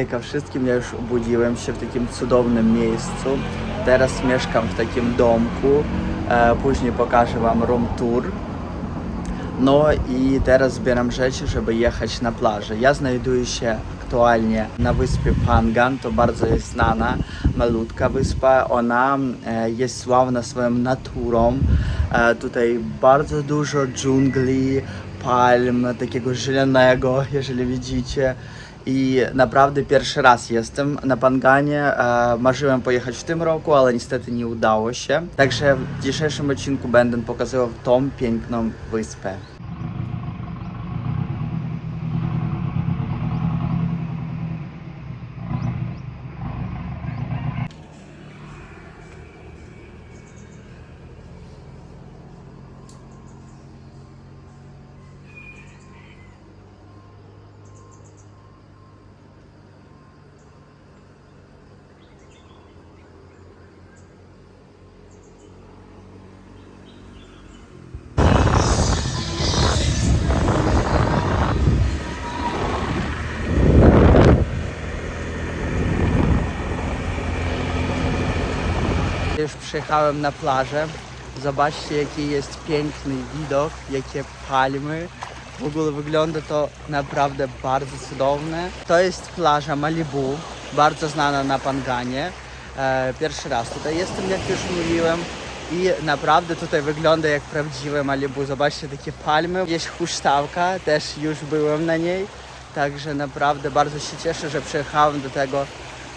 Hejka wszystkim, ja już obudziłem się w takim cudownym miejscu. Teraz mieszkam w takim domku. E, później pokażę wam room tour. No i teraz zbieram rzeczy, żeby jechać na plażę. Ja znajduję się aktualnie na wyspie Pangan, to bardzo jest znana, malutka wyspa. Ona e, jest sławna swoją naturą. E, tutaj bardzo dużo dżungli, palm, takiego zielonego, jeżeli widzicie. I naprawdę pierwszy raz jestem na Panganie. E, marzyłem pojechać w tym roku, ale niestety nie udało się. Także w dzisiejszym odcinku będę pokazywał tą piękną wyspę. Już przyjechałem na plażę. Zobaczcie, jaki jest piękny widok, jakie palmy. W ogóle wygląda to naprawdę bardzo cudowne. To jest plaża Malibu, bardzo znana na Panganie. E, pierwszy raz tutaj jestem, jak już mówiłem. I naprawdę tutaj wygląda jak prawdziwe Malibu. Zobaczcie takie palmy. Jest huśtawka, też już byłem na niej. Także naprawdę bardzo się cieszę, że przyjechałem do tego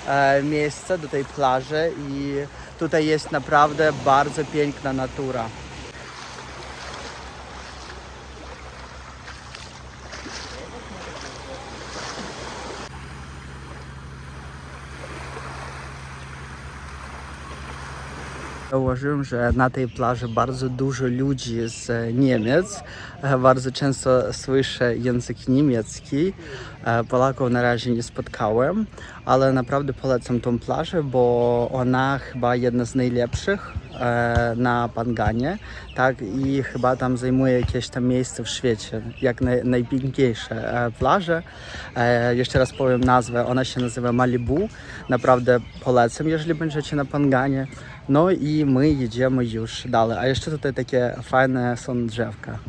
e, miejsca, do tej plaży i tutaj jest naprawdę bardzo piękna natura. Zauważyłem, że na tej plaży bardzo dużo ludzi z e, Niemiec. E, Bardzo często słyszę język niemiecki. E, Polaków na razie nie spotkałem, ale naprawdę polecam tą plażę, bo ona chyba jedna z najlepszych na Panganie, tak i chyba tam zajmuje jakieś tam miejsce w świecie, jak naj, najpiękniejsze e, plaże. E, jeszcze raz powiem nazwę, ona się nazywa Malibu. Naprawdę polecam, jeżeli będziecie na Panganie. No i my jedziemy już dalej. A jeszcze tutaj takie fajne są drzewka.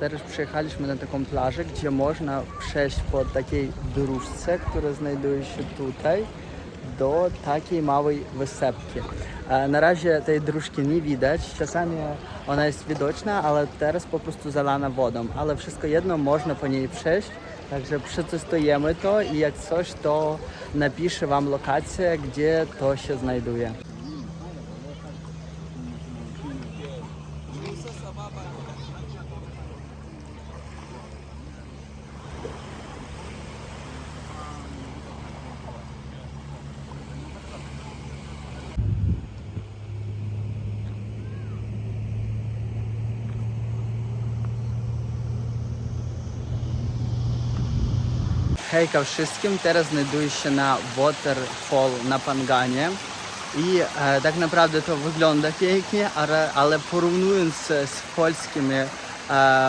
Teraz przyjechaliśmy na taką plażę, gdzie można przejść po takiej dróżce, która znajduje się tutaj, do takiej małej wysepki. E, Na razie tej dróżki nie widać, czasami ona jest widoczna, ale teraz po prostu zalana wodą, ale wszystko jedno można po niej przejść, także przetestujemy to i jak coś, to napiszę Wam lokację, gdzie to się znajduje. Hejka wszystkim, teraz znajduję się na Waterfall na Panganie. I e, tak naprawdę to wygląda pięknie, ale, ale porównując z polskimi e,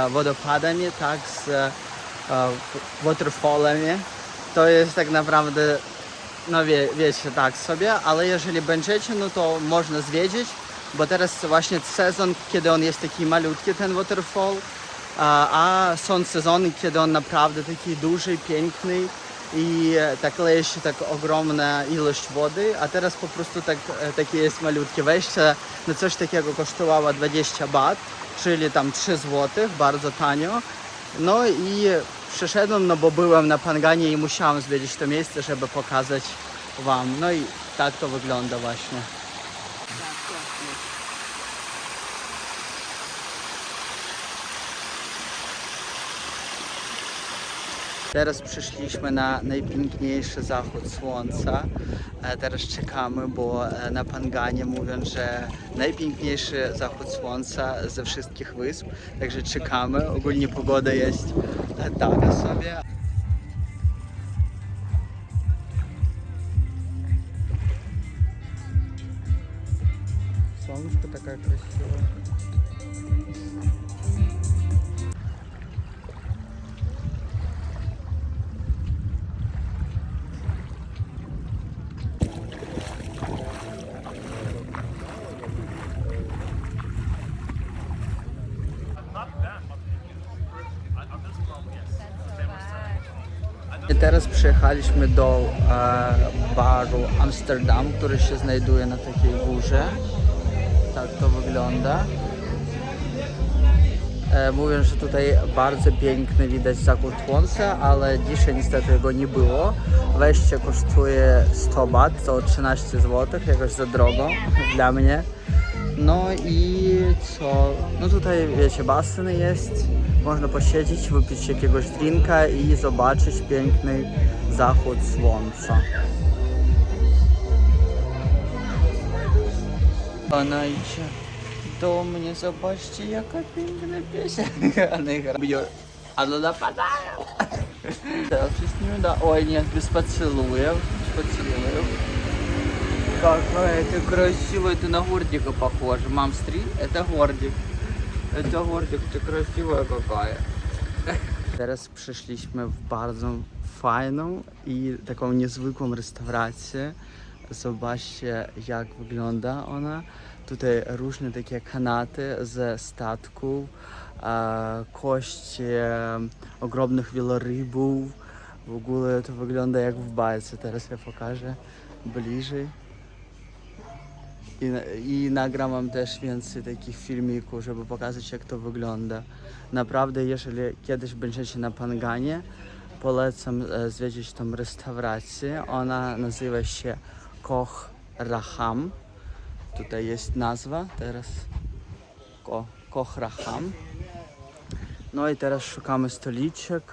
wodopadami, tak, z e, waterfallami, to jest tak naprawdę, no wie, wiecie, tak sobie, ale jeżeli będziecie, no to można zwiedzić, bo teraz właśnie sezon, kiedy on jest taki malutki, ten waterfall, a, są sezony, kiedy on naprawdę taki duży, piękny i e, tak leje się tak ogromna ilość wody, a teraz po prostu tak, e, takie jest malutkie wejście. Na coś takiego kosztowało 20 bat, czyli tam 3 zł, bardzo tanio. No i przyszedłem, no bo byłem na Panganie i musiałem zwiedzić to miejsce, żeby pokazać Wam. No i tak to wygląda właśnie. Teraz przyszliśmy na najpiękniejszy zachód słońca. E, Teraz czekamy, bo e, na Panganie mówią, że najpiękniejszy zachód słońca ze wszystkich wysp. Także czekamy. Ogólnie pogoda jest e, taka sobie. Солнышко такая красивая. Teraz przyjechaliśmy do e, baru Amsterdam, który się znajduje na takiej górze. Tak to wygląda. E, że tutaj bardzo piękny widać zachód słońca, ale dzisiaj niestety go nie było. Wejście kosztuje 100 bat, to 13 zł, jakoś za drogo dla mnie. No i co? No tutaj wiecie, basen jest, można posiedzieć, wypić jakiegoś drinka i zobaczyć piękny заход солнца. сонця. А Анайча, то мені побачите, яка пінкна пісня. Она играет. Бьет. Она нападает. с ним да. Ой, нет, без поцелуев. Без поцелуев. Какая ну, ты красивая, ты на гордика похожа. Мам, стрим, это гордик. Это гордик, ты красивая какая. Teraz przyszliśmy w bardzo fajną i taką niezwykłą restaurację. Zobaczcie jak wygląda ona. Tutaj różne takie kanaty ze statków, e, kości ogromnych wielorybów. W ogóle to wygląda jak w bajce. Teraz ja pokażę bliżej. I, I też więcej takich filmików, żeby pokazać jak to wygląda. Naprawdę, jeżeli kiedyś będziecie na Panganie, polecam e, zwiedzić tą restaurację. Ona nazywa się Koch Raham. Tutaj jest nazwa teraz. Ko, Koch Raham. No i teraz szukamy stoliczek,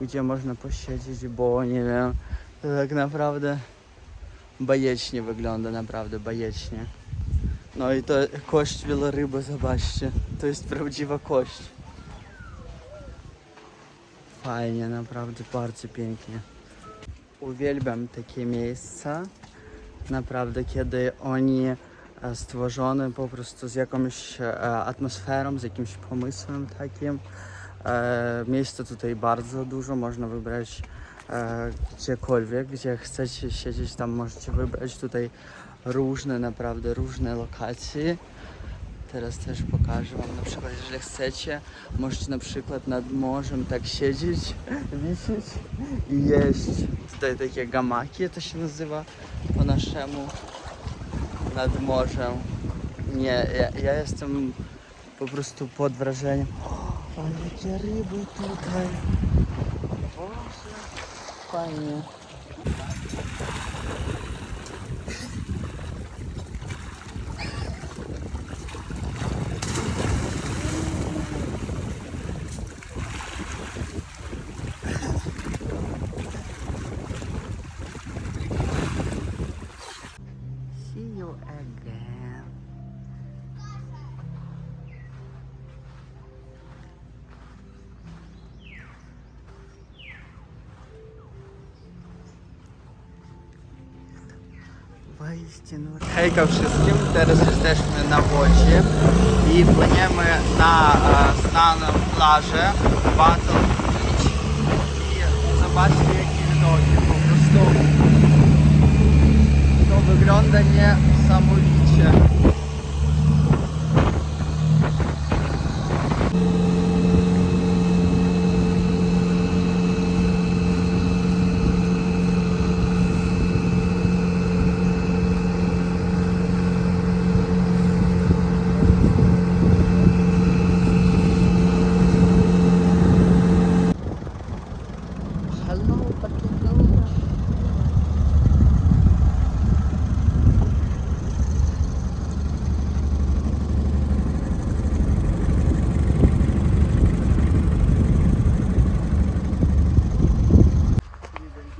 gdzie można posiedzieć, bo nie wiem, tak naprawdę bajecznie wygląda, naprawdę bajecznie. No i to kość wieloryby, zobaczcie. To jest prawdziwa kość. Fajnie, naprawdę bardzo pięknie. Uwielbiam takie miejsca. Naprawdę, kiedy oni e, stworzone po prostu z jakąś e, atmosferą, z jakimś pomysłem takim. E, Miejsca tutaj bardzo dużo, można wybrać gdziekolwiek, gdzie chcecie siedzieć, tam możecie wybrać tutaj różne, naprawdę różne lokacje. Teraz też pokażę Wam na przykład, jeżeli chcecie, możecie na przykład nad morzem tak siedzieć, wisieć i jeść. Tutaj takie gamaki to się nazywa po naszemu nad morzem. Nie, ja, ja jestem po prostu pod wrażeniem. O, jakie ryby tutaj. Boże, fajnie. you again. Hejka wszystkim, teraz jesteśmy na Łodzi i płyniemy na e, znaną plażę Battle Beach i zobaczcie jakie widoki, po prostu to wygląda nie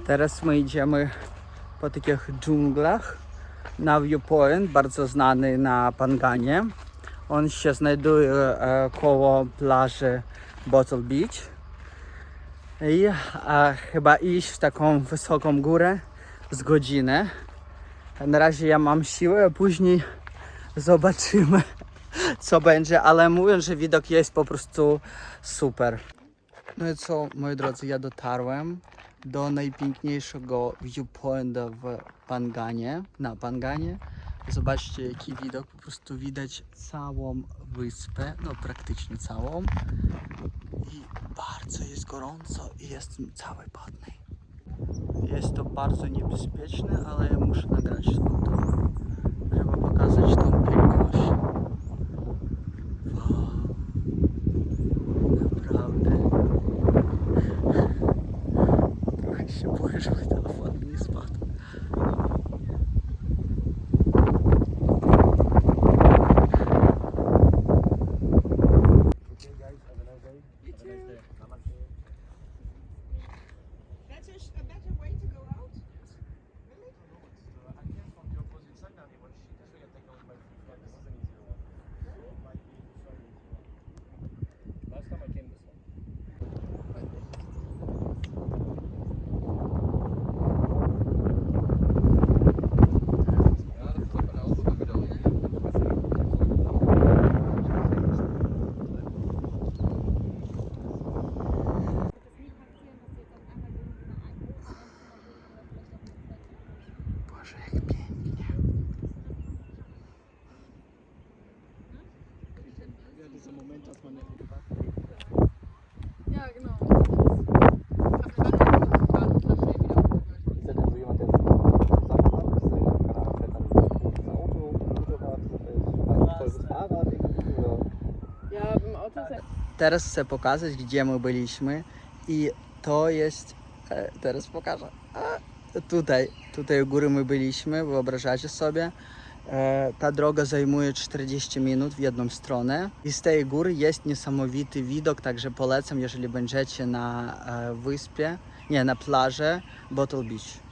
Teraz my idziemy po takich dżunglach na viewpoint, bardzo znany na Panganie. On się znajduje e, koło plaży Bottle Beach. I e, chyba iść w taką wysoką górę z godzinę. Na razie ja mam siłę, a później zobaczymy co będzie, ale mówię, że widok jest po prostu super. No i co, moi drodzy, ja dotarłem do najpiękniejszego viewpointa w Panganie, na Panganie. Zobaczcie, jaki widok, po prostu widać całą wyspę, no praktycznie całą. I bardzo jest gorąco i jestem cały podny. Jest to bardzo niebezpieczne, ale ja muszę nagrać to, żeby pokazać tą Auto, ein Motorrad, ein teures Fahrrad irgendwie oder? Ja, im Auto ist ja Teraz chcę pokazać, gdzie my byliśmy i to jest, e, teraz pokażę, A, tutaj, tutaj u góry my byliśmy, wyobrażacie sobie, ta droga zajmuje 40 minut w jedną stronę i z tej góry jest niesamowity widok, także polecam, jeżeli będziecie na e, wyspie, nie, na plaży Bottle Beach.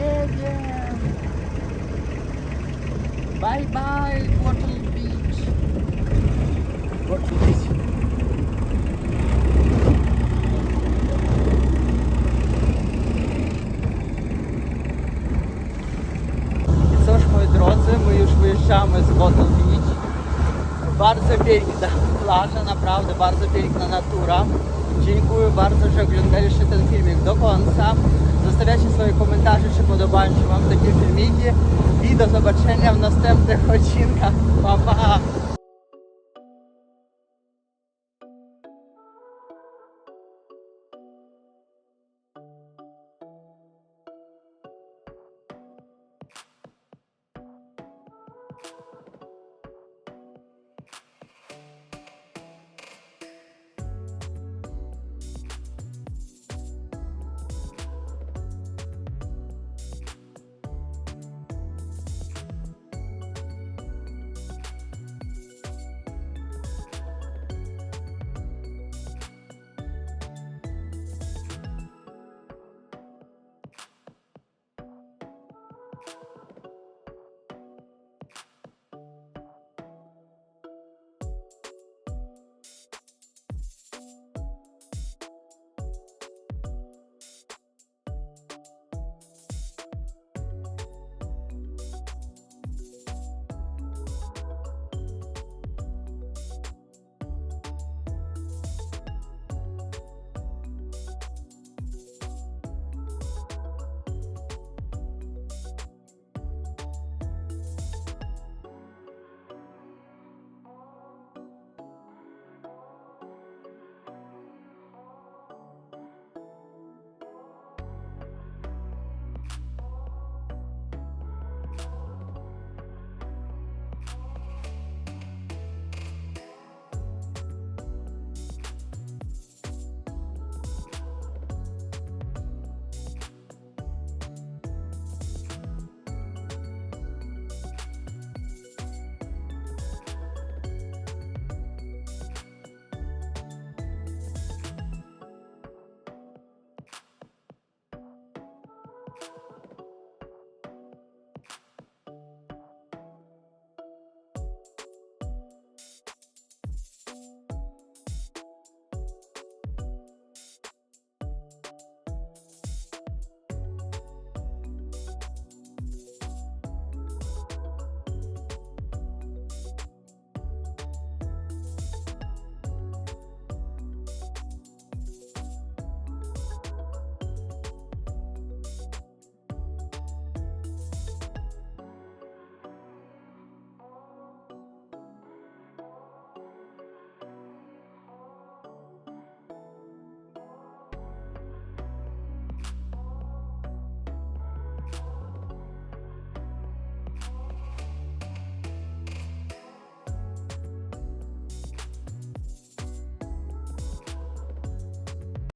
Jedziemy! Bye bye, Bottle Beach! Bottle Beach. I cóż, moi drodzy, my już wyjeżdżamy z Bottle Beach. Bardzo piękna plaża, naprawdę bardzo piękna natura. Dziękuję bardzo, że oglądaliście ten filmik do końca. Zostawiacie swoje komentarze, czy podobają się Wam takie filmiki. I do zobaczenia w następnych odcinkach. Pa, pa!